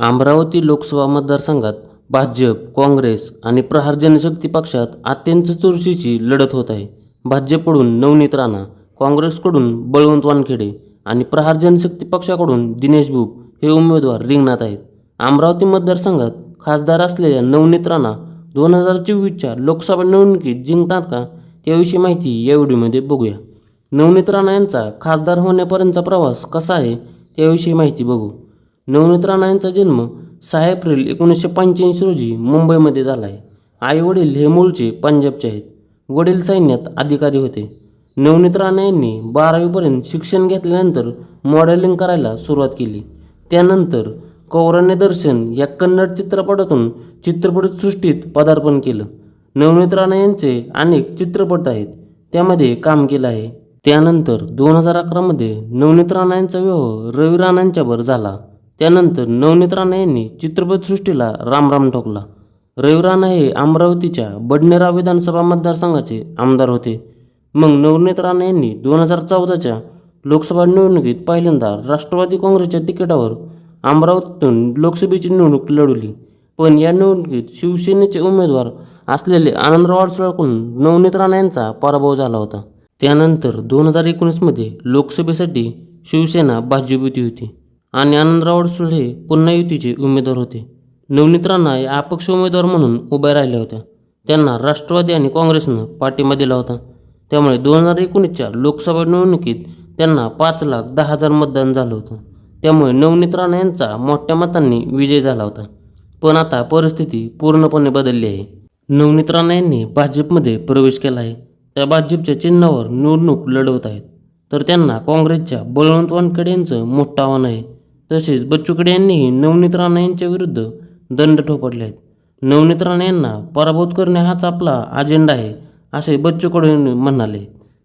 अमरावती लोकसभा मतदारसंघात भाजप काँग्रेस आणि प्रहार जनशक्ती पक्षात अत्यंत चुरशीची लढत होत आहे. भाजपकडून नवनीत राणा काँग्रेसकडून बळवंत वानखेडे आणि प्रहार जनशक्ती पक्षाकडून दिनेश भूप हे उमेदवार रिंगणात आहेत. अमरावती मतदारसंघात खासदार असलेल्या नवनीत राणा दोन हजार चोवीसच्या लोकसभा निवडणुकीत जिंकणार का त्याविषयी माहिती या व्हिडिओमध्ये बघूया. नवनीत राणा यांचा खासदार होण्यापर्यंतचा प्रवास कसा आहे त्याविषयी माहिती बघू. नवनीत राणा यांचा जन्म सहा एप्रिल एकोणीसशे पंच्याऐंशी रोजी मुंबईमध्ये झाला आहे आई वडील हे मूळचे पंजाबचे आहेत. वडील सैन्यात अधिकारी होते. नवनीत राणा यांनी बारावीपर्यंत शिक्षण घेतल्यानंतर मॉडेलिंग करायला सुरुवात केली. त्यानंतर कौरण्य दर्शन या कन्नड चित्रपटातून चित्रपटसृष्टीत पदार्पण केलं. नवनीत राणा यांचे अनेक चित्रपट आहेत. त्यामध्ये काम केलं आहे. त्यानंतर दोन हजार अकरामध्ये नवनीत राणा यांचा विवाह रवी राणांच्यावर झाला. त्यानंतर नवनीत राणा यांनी चित्रपटसृष्टीला रामराम ठोकला. रवी राणा हे अमरावतीच्या बडनेरा विधानसभा मतदारसंघाचे आमदार होते. मग नवनीत राणा यांनी दोन हजार चौदाच्या लोकसभा निवडणुकीत पहिल्यांदा राष्ट्रवादी काँग्रेसच्या तिकिटावर अमरावतीतून लोकसभेची निवडणूक लढवली. पण या निवडणुकीत शिवसेनेचे उमेदवार असलेले आनंदराव अडसळकडून नवनीत राणा यांचा पराभव झाला होता. त्यानंतर दोन हजार एकोणीसमध्ये लोकसभेसाठी शिवसेना भाजप होती. आणि आनंदराव अडसूळ हे पुन्हा युतीचे उमेदवार होते. नवनीत राणा या अपक्ष उमेदवार म्हणून उभ्या राहिल्या होत्या. त्यांना राष्ट्रवादी आणि काँग्रेसनं पाठिंबा दिला होता. त्यामुळे दोन हजार एकोणीसच्या लोकसभा निवडणुकीत त्यांना पाच लाख दहा हजार मतदान झालं होतं. त्यामुळे नवनीत राणा यांचा मोठ्या मतांनी विजय झाला होता. पण आता परिस्थिती पूर्णपणे बदलली आहे. नवनीत राणा यांनी भाजपमध्ये प्रवेश केला आहे. त्या भाजपच्या चिन्हावर निवडणूक लढवत आहेत. तर त्यांना काँग्रेसच्या बळवंत वानखेडे यांचं मोठं आव्हान आहे. तसेच बच्चूकडे यांनीही नवनीत राणा यांच्या विरुद्ध दंड ठोपडले आहेत. नवनीत राणा यांना पराभूत करणे हाच आपला अजेंडा आहे असे बच्चूकडे म्हणाले.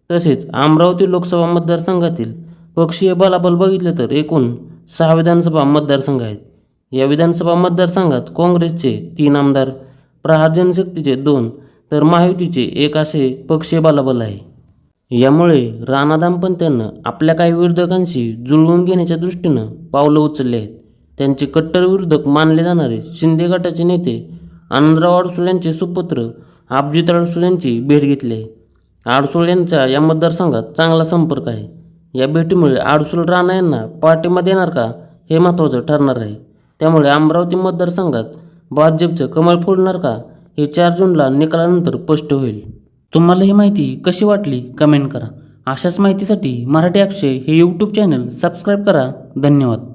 तसेच अमरावती लोकसभा मतदारसंघातील पक्षीय बलाबल बघितले तर एकूण सहा विधानसभा मतदारसंघ आहेत. या विधानसभा मतदारसंघात काँग्रेसचे तीन आमदार प्रहार जनशक्तीचे दोन तर महायुतीचे एक असे पक्षीय बलाबल आहे. यामुळे राणा दाम्पत्यानं आपल्या काही विरोधकांशी जुळवून घेण्याच्या दृष्टीनं पावलं उचलली आहेत. त्यांचे कट्टर विरोधक मानले जाणारे शिंदे गटाचे नेते आनंदराव अडसूळ यांचे सुपुत्र अभिजित अडसूळ यांची भेट घेतली आहे. अडसूळ यांचा या मतदारसंघात चांगला संपर्क आहे. या भेटीमुळे अडसूळ राणा यांना पाठिंबा देणार का हे महत्त्वाचं ठरणार आहे. त्यामुळे अमरावती मतदारसंघात भाजपचं कमळ फोडणार का हे चार जूनला निकालानंतर स्पष्ट होईल. तुम्हाला ही माहिती कशी वाटली? कमेंट करा. अशाच माहितीसाठी मराठी अक्षय हे यूट्यूब चॅनल सबस्क्राईब करा. धन्यवाद.